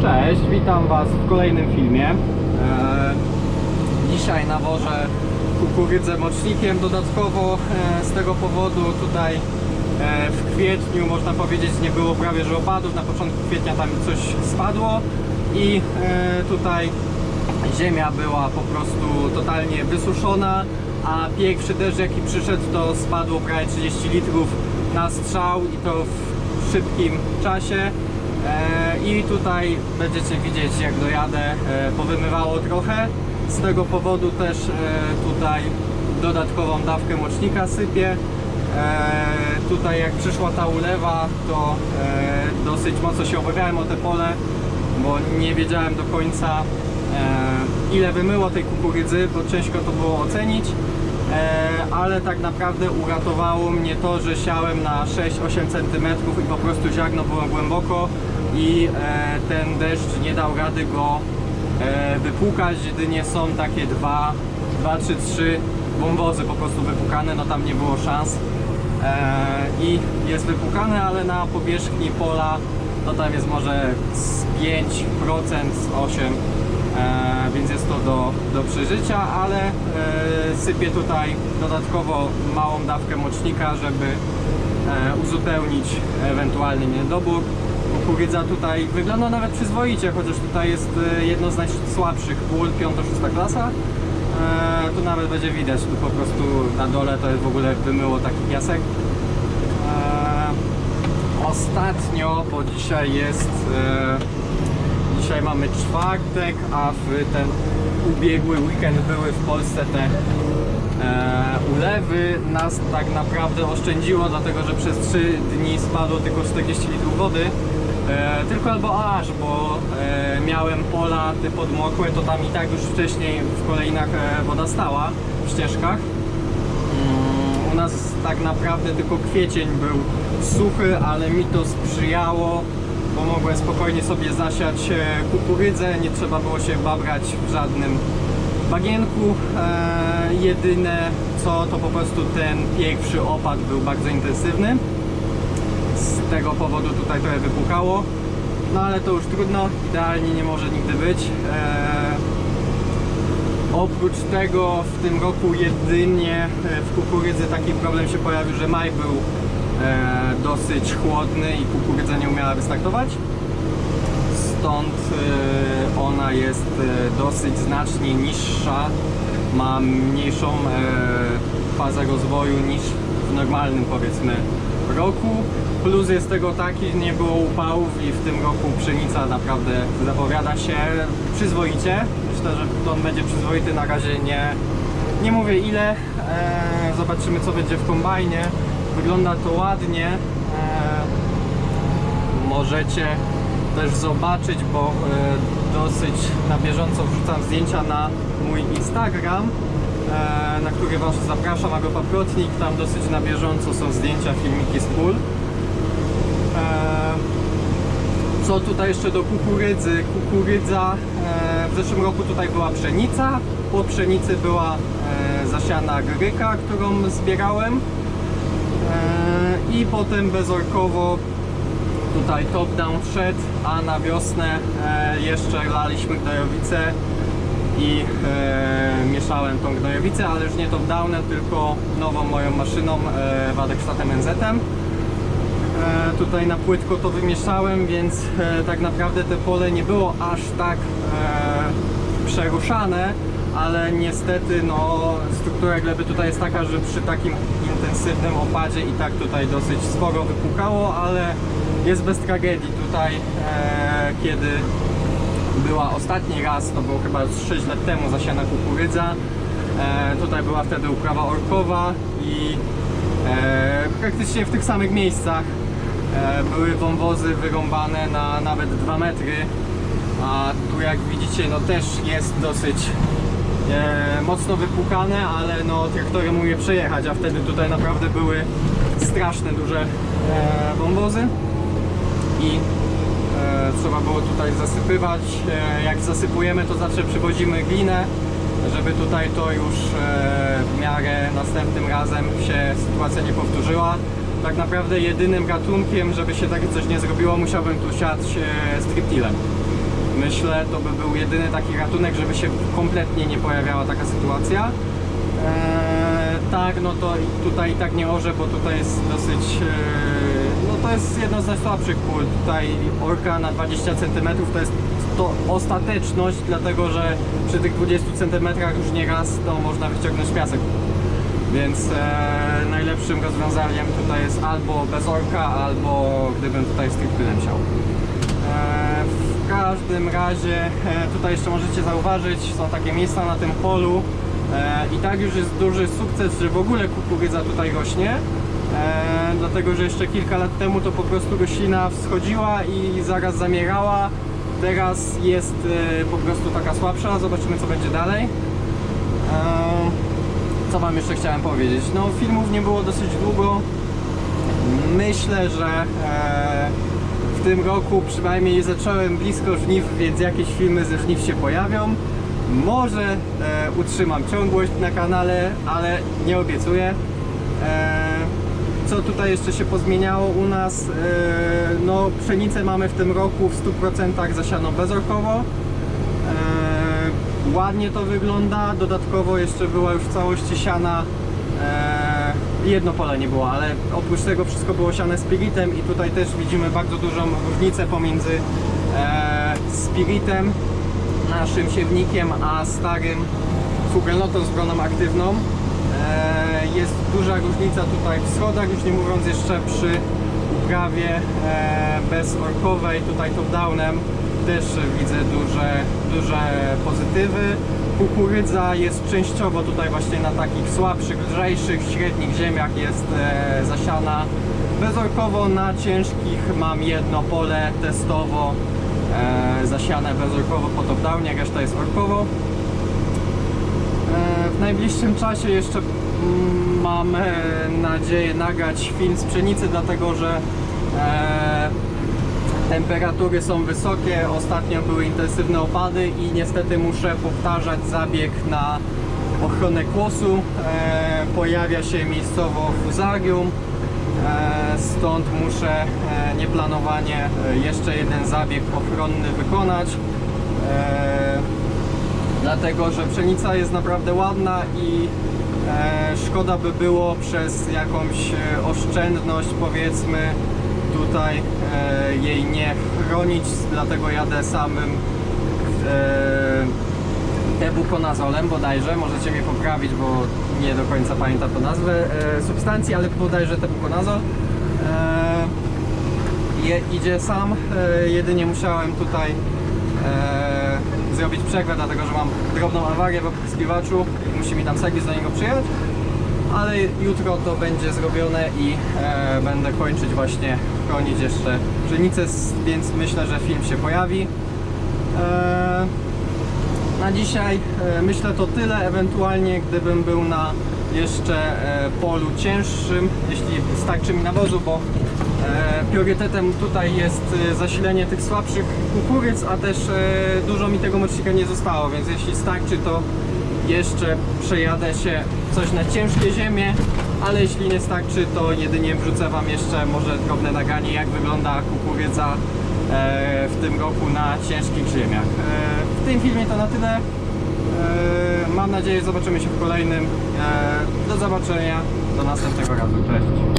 Cześć, witam Was w kolejnym filmie. Eee, dzisiaj nawożę kukurydzę mocznikiem dodatkowo e, z tego powodu tutaj e, w kwietniu można powiedzieć nie było prawie że opadów, na początku kwietnia tam coś spadło i e, tutaj ziemia była po prostu totalnie wysuszona, a pierwszy deszcz jaki przyszedł to spadło prawie 30 litrów na strzał i to w szybkim czasie. E, I tutaj będziecie widzieć jak dojadę, e, powymywało trochę. Z tego powodu też e, tutaj dodatkową dawkę mocznika sypię. Tutaj jak przyszła ta ulewa, to dosyć mocno się obawiałem o te pole, bo nie wiedziałem do końca ile wymyło tej kukurydzy, bo ciężko to było ocenić. Ale tak naprawdę uratowało mnie to, że siałem na 6-8 cm i po prostu ziarno było głęboko i e, ten deszcz nie dał rady go e, wypłukać, jedynie są takie dwa, dwa czy trzy wąwozy po prostu wypukane, no tam nie było szans e, i jest wypukane, ale na powierzchni pola to tam jest może z 5%, z 8%, e, więc jest to do, do przeżycia, ale sypię tutaj dodatkowo małą dawkę mocznika, żeby uzupełnić ewentualny niedobór. Kukurydza tutaj wygląda nawet przyzwoicie, chociaż tutaj jest e, jedno z najsłabszych pól, 5-6 klasa. E, tu nawet będzie widać, tu po prostu na dole to jest w ogóle wymyło taki piasek. E, ostatnio, bo dzisiaj jest dzisiaj mamy czwartek, a w ten ubiegły weekend były w Polsce te ulewy nas tak naprawdę oszczędziło, dlatego że przez 3 dni spadło tylko 40 litrów wody. E, tylko albo aż, bo e, miałem pola te podmokłe, to tam i tak już wcześniej w kolejnach e, woda stała w ścieżkach. Mm, U nas tak naprawdę tylko kwiecień był suchy, ale mi to sprzyjało, bo mogłem spokojnie sobie zasiać e, kukurydzę, nie trzeba było się babrać w żadnym bagienku. E, jedyne co to po prostu ten pierwszy opad był bardzo intensywny. Z tego powodu tutaj trochę wypukało. No ale to już trudno, idealnie nie może nigdy być. E, Oprócz tego w tym roku jedynie e, w kukurydzy taki problem się pojawił, że maj był e, dosyć chłodny i kukurydza nie umiała wystartować. Stąd e, ona jest e, dosyć znacznie niższa, ma mniejszą e, fazę rozwoju niż w normalnym powiedzmy roku. Plus jest tego taki, nie było upałów i w tym roku pszenica naprawdę zapowiada się przyzwoicie. Myślę, że plon będzie przyzwoity, na razie nie, nie mówię ile. E, zobaczymy co będzie w kombajnie. Wygląda to ładnie. E, możecie też zobaczyć, bo e, dosyć na bieżąco wrzucam zdjęcia na mój Instagram, na który Was zapraszam, Agropaprotnik. Tam dosyć na bieżąco są zdjęcia, filmiki z pól. E, co tutaj jeszcze do kukurydzy? Kukurydza e, w zeszłym roku tutaj była pszenica, po pszenicy była e, zasiana gryka, którą zbierałem e, i potem bezorkowo tutaj top down wszedł, a na wiosnę e, jeszcze laliśmy gnojowicę i e, mieszałem tą gnojowicę, ale już nie top downem, tylko nową moją maszyną e, Wadekstatem NZ-em. E, tutaj na płytko to wymieszałem, więc e, tak naprawdę te pole nie było aż tak e, przeruszane, ale niestety no, struktura gleby tutaj jest taka, że przy takim intensywnym opadzie i tak tutaj dosyć sporo wypukało, ale jest bez tragedii tutaj, e, kiedy była ostatni raz, to było chyba z 6 lat temu zasiana kukurydza. E, tutaj była wtedy uprawa orkowa i e, praktycznie w tych samych miejscach e, były wąwozy wyrąbane na nawet 2 metry. A tu jak widzicie no też jest dosyć e, mocno wypukane, ale no traktorem umie przejechać, a wtedy tutaj naprawdę były straszne duże e, wąwozy i trzeba było tutaj zasypywać. E, jak zasypujemy, to zawsze przywozimy glinę, żeby tutaj to już e, w miarę następnym razem się sytuacja nie powtórzyła. Tak naprawdę jedynym gatunkiem, żeby się takie coś nie zrobiło, musiałbym tu siać e, striptilem. myślę, to by był jedyny taki ratunek, żeby się kompletnie nie pojawiała taka sytuacja. Eee, tak, no to tutaj i tak nie orze, bo tutaj jest dosyć. To jest jedno z najsłabszych pól. Tutaj orka na 20 cm to jest to ostateczność, dlatego że przy tych 20 cm już nie raz to można wyciągnąć piasek. Więc e, najlepszym rozwiązaniem tutaj jest albo bez orka, albo gdybym tutaj z tripylem siał. E, w każdym razie e, tutaj jeszcze możecie zauważyć, są takie miejsca na tym polu e, i tak już jest duży sukces, że w ogóle kukurydza tutaj rośnie. E, dlatego, że jeszcze kilka lat temu to po prostu roślina wschodziła i zaraz zamierała. Teraz jest e, po prostu taka słabsza. Zobaczymy co będzie dalej. E, co wam jeszcze chciałem powiedzieć? No filmów nie było dosyć długo. Myślę, że e, w tym roku przynajmniej zacząłem blisko żniw, więc jakieś filmy ze żniw się pojawią. Może e, utrzymam ciągłość na kanale, ale nie obiecuję. E, co tutaj jeszcze się pozmieniało u nas? E, no pszenicę mamy w tym roku w 100% zasiano bezorkowo. E, ładnie to wygląda. Dodatkowo jeszcze była już w całości siana. E, jedno pole nie było, ale oprócz tego wszystko było siane spiritem i tutaj też widzimy bardzo dużą różnicę pomiędzy spiritem, naszym siewnikiem, a starym fugelnotą z broną aktywną. Jest duża różnica tutaj w schodach, już nie mówiąc jeszcze przy uprawie e, bezorkowej, tutaj top-downem też widzę duże, duże pozytywy. Kukurydza jest częściowo tutaj właśnie na takich słabszych, lżejszych, średnich ziemiach jest e, zasiana bezorkowo, na ciężkich mam jedno pole testowo e, zasiane bezorkowo po top-downie, reszta jest orkowo. W najbliższym czasie jeszcze mm, mam e, nadzieję nagrać film z pszenicy, dlatego że e, temperatury są wysokie. Ostatnio były intensywne opady i niestety muszę powtarzać zabieg na ochronę kłosu. E, pojawia się miejscowo fuzarium, e, stąd muszę e, nieplanowanie e, jeszcze jeden zabieg ochronny wykonać. E, dlatego że pszenica jest naprawdę ładna i e, szkoda by było przez jakąś e, oszczędność powiedzmy tutaj e, jej nie chronić, dlatego jadę samym e, tebukonazolem bodajże, możecie mnie poprawić, bo nie do końca pamiętam tą nazwę e, substancji, ale bodajże tebukonazol. E, je, idzie sam, e, jedynie musiałem tutaj e, zrobić przerwę, dlatego że mam drobną awarię w opryskiwaczu i musi mi tam serwis do niego przyjechać. Ale jutro to będzie zrobione i e, będę kończyć właśnie chronić jeszcze pszenicę, więc myślę, że film się pojawi. E, na dzisiaj e, myślę to tyle, ewentualnie gdybym był na jeszcze e, polu cięższym, jeśli starczy mi nawozu, bo e, priorytetem tutaj jest zasilenie tych słabszych kukurydz, a też dużo mi tego mocznika nie zostało, więc jeśli starczy to jeszcze przejadę się coś na ciężkie ziemie, ale jeśli nie starczy to jedynie wrzucę Wam jeszcze może drobne nagranie jak wygląda kukurydza w tym roku na ciężkich ziemiach. W tym filmie to na tyle. E, Mam nadzieję, zobaczymy się w kolejnym. E, Do zobaczenia, do następnego razu. Cześć.